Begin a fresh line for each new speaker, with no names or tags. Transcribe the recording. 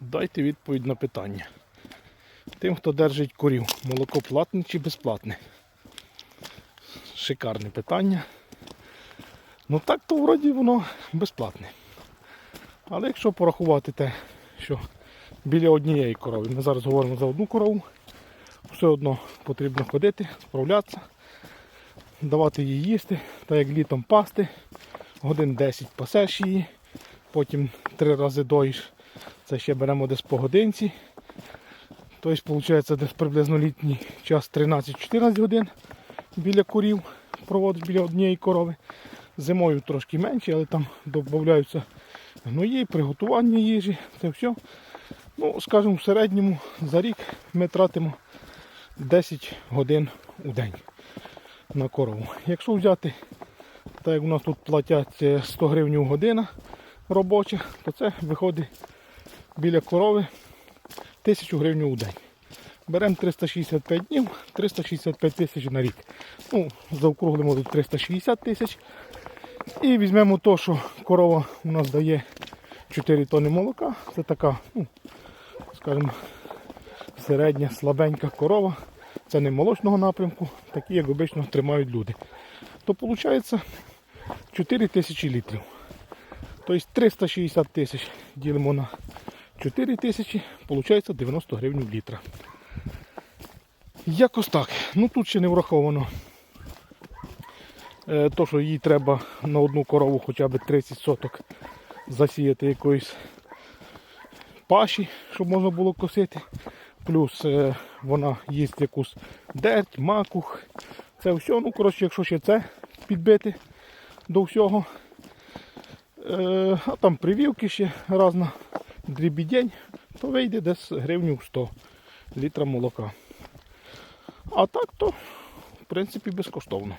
Дайте відповідь на питання. Тим, хто держить корів, молоко платне чи безплатне? Шикарне питання. Ну так то вроді воно безплатне. Але якщо порахувати те, що біля однієї корови, ми зараз говоримо за одну корову, все одно потрібно ходити, справлятися, давати їй їсти, та як літом пасти, годин 10 пасеш її, потім три рази доїш, це ще беремо десь по годинці. Тобто, виходить, десь приблизно літній час 13-14 годин біля курів проводиш біля однієї корови. Зимою трошки менше, але там додаються гної, приготування їжі, це все. Ну, скажімо, в середньому за рік ми тратимо 10 годин у день на корову. Якщо взяти, так як у нас тут платять е, 100 гривень година робоча, то це виходить біля корови 1000 гривень у день. Беремо 365 днів, 365 тисяч на рік. Ну, заокруглимо до 360 тисяч. І візьмемо то, що корова у нас дає 4 тонни молока. Це така, ну, скажімо, середня, слабенька корова. Це не молочного напрямку, такі, як обично тримають люди. То виходить 4 тисячі літрів. Тобто 360 тисяч ділимо на 4 тисячі, виходить 90 гривень літра. Якось так. Ну тут ще не враховано е, то, що їй треба на одну корову хоча б 30 соток засіяти якоїсь паші, щоб можна було косити. Плюс е, вона їсть якусь дерть, макух. Це все. Ну, коротше, якщо ще це підбити до всього. Е, а там привівки ще раз на дрібідень, то вийде десь гривню 100 літра молока. А так то, в принципі, безкоштовно.